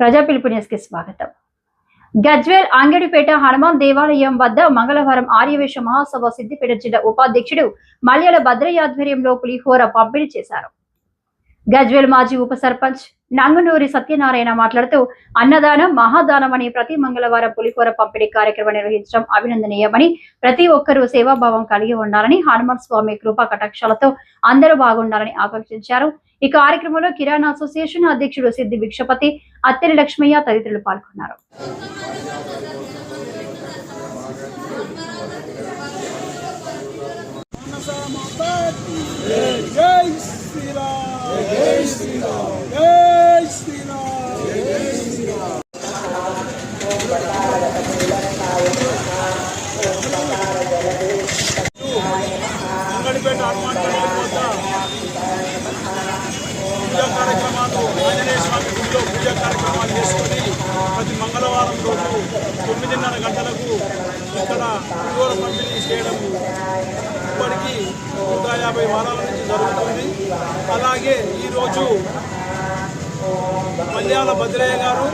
ప్రజా పిలుపు న్యూస్కి స్వాగతం. గజ్వేల్ అంగడిపేట హనుమాన్ దేవాలయం వద్ద మంగళవారం ఆర్యవేశ మహాసభ సిద్దిపేట జిల్లా ఉపాధ్యక్షుడు మల్యాల భద్రయ్య ఆధ్వర్యంలో పులిహోర పంపిణీ చేశారు. గజ్వేల్ మాజీ ఉప సర్పంచ్ నంగునూరి సత్యనారాయణ మాట్లాడుతూ అన్నదానం మహాదానం అని ప్రతి మంగళవారం పులిహోర పంపిణీ కార్యక్రమం నిర్వహించడం అభినందనీయమని ప్రతి ఒక్కరూ సేవాభావం కలిగి ఉండాలని హనుమాన్ స్వామి కృపా కటాక్షాలతో అందరూ బాగుండాలని ఆకాంక్షించారు. ఈ కార్యక్రమంలో కిరాణా అసోసియేషన్ అధ్యక్షుడు సిద్ధి భిక్షపతి అత్తెని లక్ష్మయ్య తదితరులు పాల్గొన్నారు. జై శ్రీరామ్ జై శ్రీరామ్ అంగడిపేట హనుమాన్ టెంపుల్ వద్ద పూజా కార్యక్రమాలు ఆంజనేయ స్వామి గుడిలో పూజా కార్యక్రమాలు చేసుకుని ప్రతి మంగళవారం రోజు తొమ్మిదిన్నర గంటలకు ఇక్కడ పులిహోర పంపిణీ చేయడం ఇప్పటికీ నూట యాభై వారాల నుంచి జరుగుతుంది. అలాగే ఈరోజు మల్యాల భద్రయ్య గారు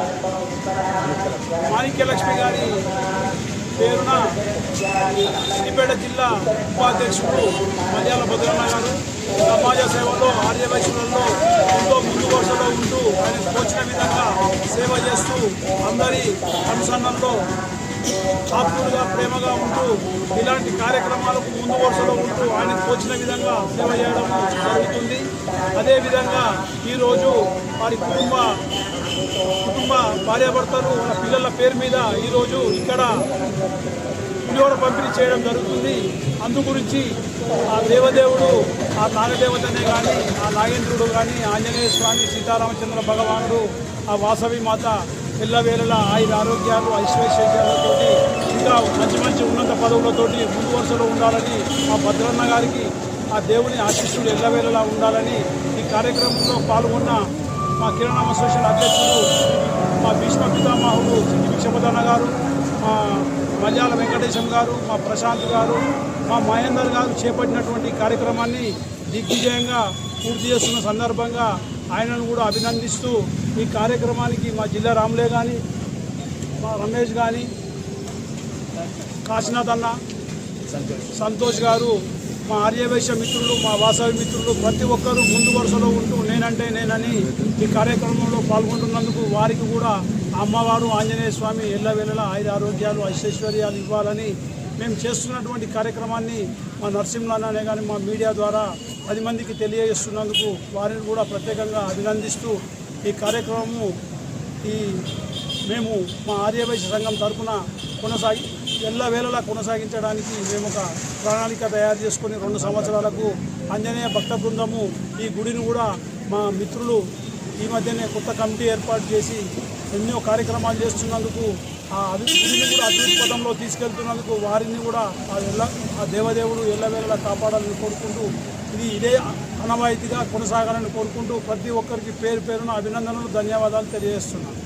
మాణిక్యలక్ష్మి గారి పేరున సిద్దిపేట జిల్లా ఉపాధ్యక్షుడు మల్యాల భద్రన్న గారు సమాజ సేవలో ఆర్యవైశ్యులలో ఎంతో ముందు వరుసలో ఉంటూ ఆయన తోచిన విధంగా సేవ చేస్తూ అందరి అనుసంధానంలో ఆప్తులుగా ప్రేమగా ఉంటూ ఇలాంటి కార్యక్రమాలకు ముందు వరుసలో ఉంటూ ఆయన తోచిన విధంగా సేవ చేయడం జరుగుతుంది. అదేవిధంగా ఈరోజు వారి కుటుంబ కుటుంబ భార్యాభర్తలు వాళ్ళ పిల్లల పేరు మీద ఈరోజు ఇక్కడ పులిహోర పంపిణీ చేయడం జరుగుతుంది. అందు గురించి ఆ దేవదేవుడు ఆ నాగదేవతనే కానీ ఆ నాగేంద్రుడు కానీ ఆంజనేయ స్వామి సీతారామచంద్ర భగవానుడు ఆ వాసవి మాత ఎల్లవేళలా ఆయుర ఆరోగ్యాలు ఐశ్వర్యాలతోటి ఇంకా మంచి మంచి ఉన్నత పదవులతోటి ముందు వరుసలో ఉండాలని ఆ భద్రన్న గారికి ఆ దేవుని ఆశీస్సులు ఎల్లవేళలా ఉండాలని ఈ కార్యక్రమంలో పాల్గొన్న మా కిరణం అసోసియేషన్ అధ్యక్షులు మా భీష్మ పితామహుడు శ్రీ గారు మా మల్యాల వెంకటేశం గారు మా ప్రశాంత్ గారు మా మహేందర్ గారు చేపట్టినటువంటి కార్యక్రమాన్ని దిగ్విజయంగా పూర్తి చేస్తున్న సందర్భంగా ఆయనను కూడా అభినందిస్తూ ఈ కార్యక్రమానికి మా జిల్లా రాములే కానీ మా రమేష్ కానీ కాశీనాథ్ అన్న సంతోష్ గారు మా ఆర్యవేశ మిత్రులు మా వాసవి మిత్రులు ప్రతి ఒక్కరూ ముందు వరుసలో ఉంటూ నేనంటే నేనని ఈ కార్యక్రమంలో పాల్గొంటున్నందుకు వారికి కూడా అమ్మవారు ఆంజనేయ స్వామి ఎల్లవేళలా ఆయుర ఆరోగ్యాలు ఐశ్వర్యాలు ఇవ్వాలని మేము చేస్తున్నటువంటి కార్యక్రమాన్ని మా నరసింహనానే కానీ మా మీడియా ద్వారా పది మందికి తెలియజేస్తున్నందుకు వారిని కూడా ప్రత్యేకంగా అభినందిస్తూ ఈ కార్యక్రమము ఈ మేము మా ఆర్యవైశ్య సంఘం తరఫున కొనసాగి ఎల్లవేళలా కొనసాగించడానికి మేము ఒక ప్రణాళిక తయారు చేసుకొని రెండు సంవత్సరాలకు ఆంజనేయ భక్త బృందము ఈ గుడిని కూడా మా మిత్రులు ఈ మధ్యనే కొత్త కమిటీ ఏర్పాటు చేసి ఎన్నో కార్యక్రమాలు చేస్తున్నందుకు ఆ అభివృద్ధిని కూడా అభివృద్ధి పదంలో తీసుకెళ్తున్నందుకు వారిని కూడా ఆ ఎల్ల ఆ దేవదేవుడు ఎల్లవేళలా కాపాడాలని కోరుకుంటూ ఇది ఇదే అనవాయితీగా కొనసాగాలని కోరుకుంటూ ప్రతి ఒక్కరికి పేరు పేరున అభినందనలు ధన్యవాదాలు తెలియజేస్తున్నాను.